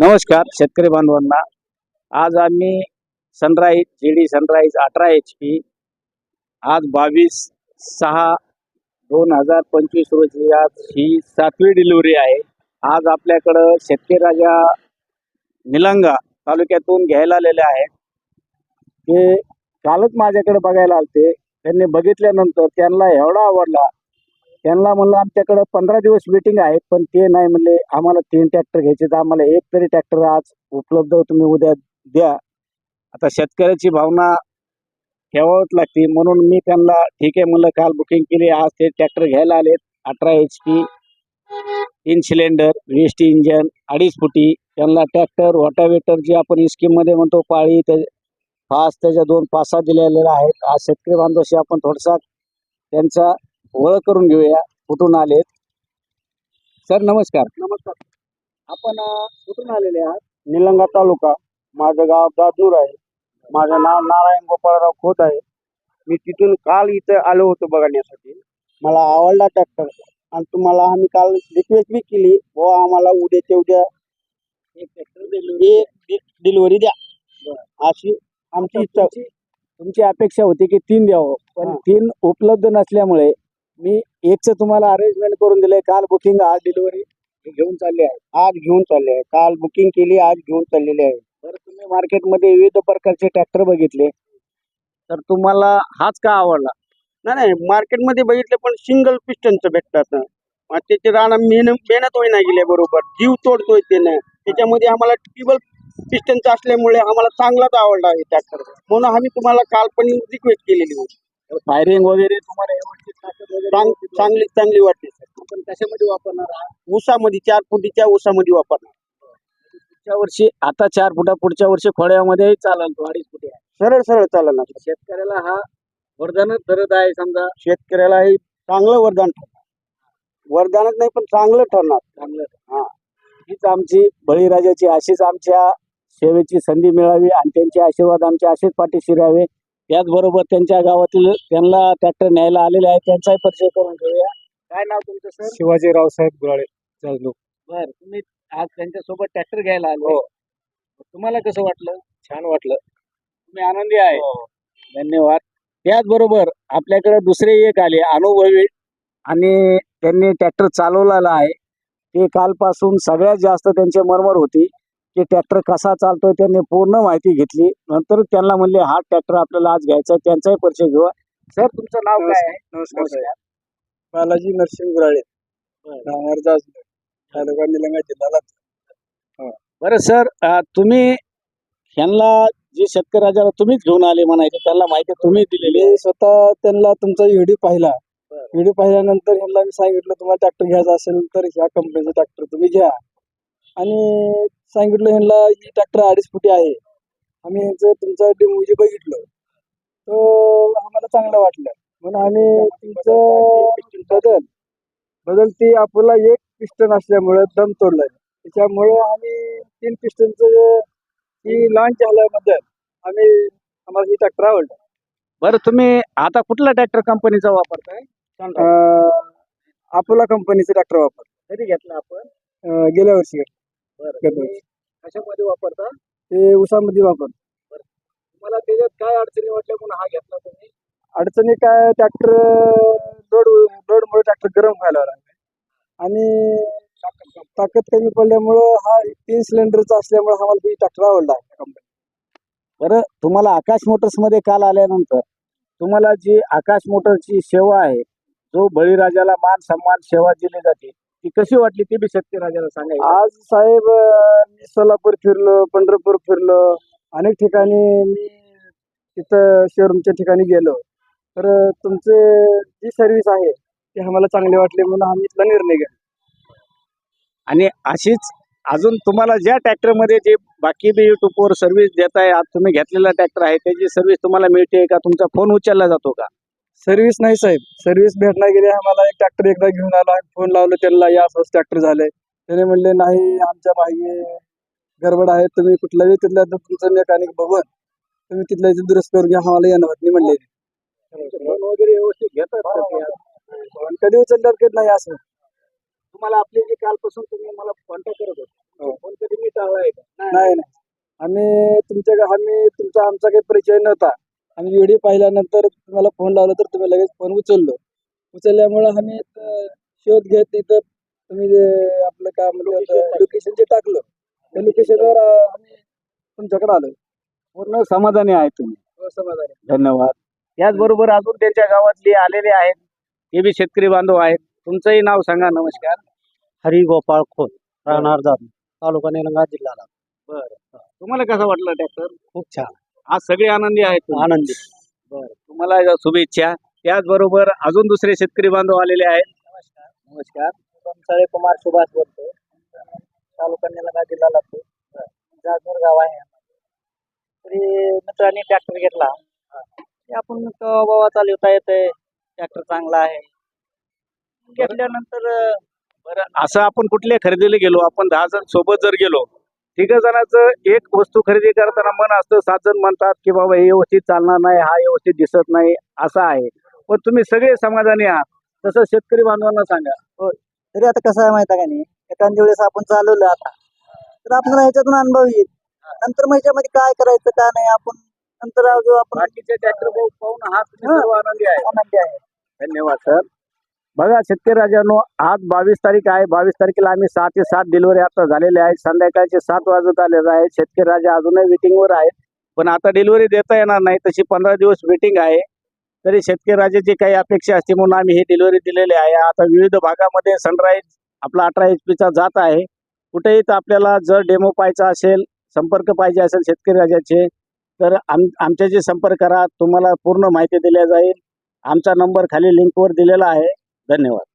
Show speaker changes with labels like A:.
A: नमस्कार शेतकरी बांधवांना. आज आम्ही सनराईज जी डी सनराईज अठरा एच पी आज बावीस सहा दोन हजार पंचवीस रोजी आज ही सातवी डिलिव्हरी आहे. आज आपल्याकडं शेतकरी राजा निलंगा तालुक्यातून घ्यायला आलेले आहेत. ते कालच माझ्याकडे बघायला आलते. त्यांनी बघितल्यानंतर त्यांना एवढा आवडला त्यांना म्हणलं आमच्याकडं पंधरा दिवस मीटिंग आहे पण ते नाही म्हणले आम्हाला तीन ट्रॅक्टर घ्यायचे तर आम्हाला एक तरी ट्रॅक्टर आज उपलब्ध तुम्ही उद्या द्या. आता शेतकऱ्याची भावना ठेवावीच लागते. म्हणून मी त्यांना ठीक आहे म्हणलं काल बुकिंग केली आज ते ट्रॅक्टर घ्यायला आलेत अठरा एच पी तीन सिलेंडर वीस टी इंजन अडीच फुटी त्यांना ट्रॅक्टर रोटावेटर जे आपण स्कीममध्ये म्हणतो पाळी त्या फास त्याच्या दोन पासा दिलेल्या आहेत. आज शेतकरी बांधवाशी आपण थोडासा त्यांचा ओळख करून घेऊया. कुठून आलेत. सर नमस्कार.
B: नमस्कार.
A: आपण कुठून आलेले आहात?
B: निलंगा तालुका. माझं गाव दादनूर आहे. माझं नाव नारायण गोपाळराव खोत आहे. मी तिथून काल इथं आलो होतो बघण्यासाठी. मला आवडला ट्रॅक्टर आणि तुम्हाला आम्ही काल रिक्वेस्ट बी केली व आम्हाला उद्याच्या उद्या
A: एक ट्रॅक्टर दिली
B: एक डिलिव्हरी द्या. अशी आमची इच्छा
A: तुमची अपेक्षा होती की तीन द्यावं. पण. तीन उपलब्ध नसल्यामुळे मी एकचं तुम्हाला अरेंजमेंट करून दिलंय. काल बुकिंग आज डिलिव्हरी घेऊन चालली आहे.
B: आज घेऊन चालले आहे. काल बुकिंग केली आज घेऊन चाललेली आहे.
A: बरं तुम्ही मार्केटमध्ये विविध प्रकारचे ट्रॅक्टर बघितले. तर तुम्हाला हाच का आवडला?
B: नाही नाही मार्केटमध्ये बघितले पण सिंगल पिस्टनचं भेटतात ना. त्याची राणा मेहनत मेहनत होईना गेले बरोबर. जीव तोडतोय त्यानं. त्याच्यामध्ये आम्हाला टिबल पिस्टनचं असल्यामुळे आम्हाला चांगलाच आवडला आहे ट्रॅक्टर म्हणून आम्ही तुम्हाला काल पण रिक्वेस्ट केलेली होती.
A: फायरिंग वगैरे तुम्हाला व्यवस्थित
B: चांग- चांगली चांगली वाटते सर.
A: आपण कशामध्ये वापरणार आहात?
B: ऊसामध्ये चार फुटीच्या ऊसामध्ये वापरणार.
A: पुढच्या वर्षी आता चार फुटा पुढच्या वर्षी खोड्यामध्ये चालेल तो अडीच फुटे. आहे
B: सरळ सरळ चालणार
A: शेतकऱ्याला हा वरदानच धरत आहे समजा.
B: शेतकऱ्याला हे चांगलं वरदान ठरणार. वरदानच नाही पण चांगलं ठरणार.
A: चांगलं.
B: हा.
A: हीच आमची बळीराजाची अशीच आमच्या सेवेची संधी मिळावी आणि त्यांचे आशीर्वाद आमच्या असेच पाठीशी राहावे त्याचबरोबर त्यांच्या गावातील त्यांना ट्रॅक्टर न्यायला आलेले आहेत. त्यांचाही परिचय करून घेऊया. काय नाव तुमचं सर
B: शिवाजी रावसाहेब गुराळे चालू
A: बर तुम्ही आज त्यांच्यासोबत ट्रॅक्टर घ्यायला आले. तुम्हाला कसं वाटलं? छान वाटलं. तुम्ही आनंदी आहे. धन्यवाद. त्याचबरोबर आपल्याकडे दुसरे एक आले अनुभवी आणि त्यांनी ट्रॅक्टर चालवलेला आहे. ते कालपासून सगळ्यात जास्त त्यांची मरमर होती. की ट्रॅक्टर कसा चालतोय त्यांनी पूर्ण माहिती घेतली. नंतर त्यांना म्हणले हा ट्रॅक्टर आपल्याला आज घ्यायचा आहे त्यांचाही परिचय घेऊ. सर तुमचं नाव काय आहे?
B: नमस्कार साहेब. बालाजी नरसिंह गुराळे.
A: बरं.
B: राहणार तालुका निलंगा जिल्हा
A: बरं सर अं, तुम्ही ह्यांना जे शेतकरी राजाला तुम्हीच घेऊन आले म्हणायचे त्यांना माहिती तुम्ही दिलेली आहे.
B: मी स्वतः त्यांना तुमचा व्हिडिओ पाहिला.
A: बरं.
B: व्हिडिओ पाहिल्यानंतर ह्यांना मी सांगितलं तुम्हाला ट्रॅक्टर घ्यायचा असेल तर ह्या कंपनीचा ट्रॅक्टर तुम्ही घ्या. आणि सांगितलं ह्यांना ही ट्रॅक्टर अडीच फुटी आहे. आम्ही ह्यांचं तुमचा डेमो जे बघितलं. तो आम्हाला चांगलं वाटलं. म्हणून आम्ही तुमचं बदल बदल ते आपल्याला एक पिस्टन असल्यामुळे दम तोडलाय. त्याच्यामुळे आम्ही तीन पिस्टनचं ही लॉन्च झाल्याबद्दल आम्ही आम्हाला ही ट्रॅक्टर आवडलं.
A: बरं तुम्ही आता कुठला ट्रॅक्टर कंपनीचा वापरताय?
B: अपोला कंपनीचं ट्रॅक्टर वापर
A: कधी घेतला आपण?
B: अं, गेल्या वर्षी
A: तुम्ही कशामध्ये वापरता?
B: ते उसामध्ये वापर
A: तुम्हाला त्याच्यात काय अडचणी वाटल्या म्हणून हा घेतला तुम्ही?
B: अडचणी काय ट्रॅक्टर लोड लोडमुळे ट्रॅक्टर गरम व्हायला लागला. आणि ताकद कमी पडल्यामुळं हा तीन सिलेंडरचा असल्यामुळे आम्हाला ही ट्रॅक्टर आवडला कंपनी
A: बरं तुम्हाला आकाश मोटर्समध्ये काल आल्यानंतर तुम्हाला जी आकाश मोटरची सेवा आहे जो बळीराजाला मान सन्मान सेवा दिली जाते ती कशी वाटली ती बी शेतकरी राजाला सांगायची
B: आज साहेब मी सोलापूर फिरलो पंढरपूर फिरलो. अनेक ठिकाणी मी तिथं शोरूमच्या ठिकाणी गेलो. तर तुमचे जी सर्व्हिस आहे ती आम्हाला चांगली वाटली म्हणून आम्ही इथला निर्णय घेतला.
A: आणि अशीच अजून तुम्हाला ज्या ट्रॅक्टरमध्ये जे बाकी बी युट्यूबवर सर्व्हिस देत आहे आज तुम्ही घेतलेला ट्रॅक्टर आहे त्याची सर्व्हिस तुम्हाला मिळते का? तुमचा फोन उचलला जातो का?
B: सर्व्हिस नाही साहेब. सर्व्हिस भेटणार गेली आम्हाला एक ट्रॅक्टर एकदा घेऊन आला. फोन लावलं त्यांना या असंच ट्रॅक्टर झालंय. त्याने म्हणले नाही आमच्या मागे गडबड आहे. तुम्ही कुठलाही तिथल्या तुमचं मेकॅनिक बघून तुम्ही तिथल्या इथे दुरुस्त करून घ्या. आम्हाला येणार. नाही म्हणले
A: फोन वगैरे व्यवस्थित घेतात
B: कधी उचलल्यावर कधी नाही असं?
A: तुम्हाला आपली जी कालपासून तुम्ही मला कॉन्टॅक्ट करत होते
B: हो.
A: फोन कधी मी टाळलाय का?
B: नाही नाही. आम्ही तुमच्या आम्ही तुमचा आमचा काही परिचय नव्हता. आम्ही व्हिडिओ पाहिल्यानंतर तुम्हाला फोन लावला तर तुम्ही लगेच फोन उचललो. उचलल्यामुळे आम्ही शोध घेत इथं तुम्ही जे आपलं काय म्हणतात लोकेशन जे टाकलं त्या लोकेशनवर आम्ही तुमच्याकडे आलो.
A: पूर्ण समाधानी आहे तुम्ही.
B: समाधान.
A: धन्यवाद. त्याचबरोबर अजून त्यांच्या गावातले आलेले आहेत. हे बी शेतकरी बांधव आहेत. तुमचंही नाव सांगा. नमस्कार.
C: हरी गोपाळ खोत राहणार तालुका निलंगा जिल्ह्याला.
A: तुम्हाला कसं वाटलं ट्रॅक्टर?
C: खूप छान.
A: आज सगळे आनंदी आहेत.
C: आनंदी.
A: तुम्हाला शुभेच्छा. त्याचबरोबर अजून दुसरे शेतकरी बांधव आलेले आहेत. नमस्कार.
C: पंचाळे कुमार सुभाष बोलतो तालुका निलंगा जिल्हा लागतो जाजूर गाव आहे. तरी मित्रांनी ट्रॅक्टर घेतला. ते आपण बाबा चालवता येतंय. ट्रॅक्टर चांगला आहे. घेतल्यानंतर
A: बरं असं आपण कुठल्या खरेदीला गेलो? आपण दहा जण सोबत जर गेलो तिघ जणांचं एक वस्तू खरेदी करताना मन असतं सात जण म्हणतात की बाबा हे व्यवस्थित चालणार नाही हा व्यवस्थित दिसत नाही असं आहे. पण तुम्ही सगळे समाधानी आहात. तसं शेतकरी बांधवांना सांगा.
C: तरी आता कसं आहे माहिती का नाही? एखाद्या वेळेस आपण चालवलं आता तर आपल्याला ह्याच्यातून अनुभव येईल. नंतर मग ह्याच्यामध्ये काय करायचं काय नाही आपण नंतर आपण
A: बाकीचे ट्रॅक्टर पाहून हा
C: हा.
A: आनंदी आहे.
C: आनंदी आहे.
A: धन्यवाद सर. बघा शेतकरी राजांनो आज बावीस तारीख आहे. बावीस तारखेला आम्ही सहा ते सात डिलिव्हरी आता झालेले आहेत. संध्याकाळचे सात वाजत आलेले आहेत. शेतकरी राजा अजूनही वेटिंगवर आहेत. पण आता डिलिव्हरी देता येणार नाही. तशी पंधरा दिवस वेटिंग आहे. तरी शेतकरी राजाची काही अपेक्षा असते म्हणून आम्ही ही डिलिव्हरी दिलेली आहे. आता विविध भागामध्ये सनराईज आपला अठरा एच पीचा जात आहे. कुठेही तर आपल्याला जर डेमो पाहायचा असेल संपर्क पाहिजे असेल शेतकरी राजाचे तर आम आमच्याशी संपर्क करा. तुम्हाला पूर्ण माहिती दिल्या जाईल. आमचा नंबर खाली लिंकवर दिलेला आहे. धन्यवाद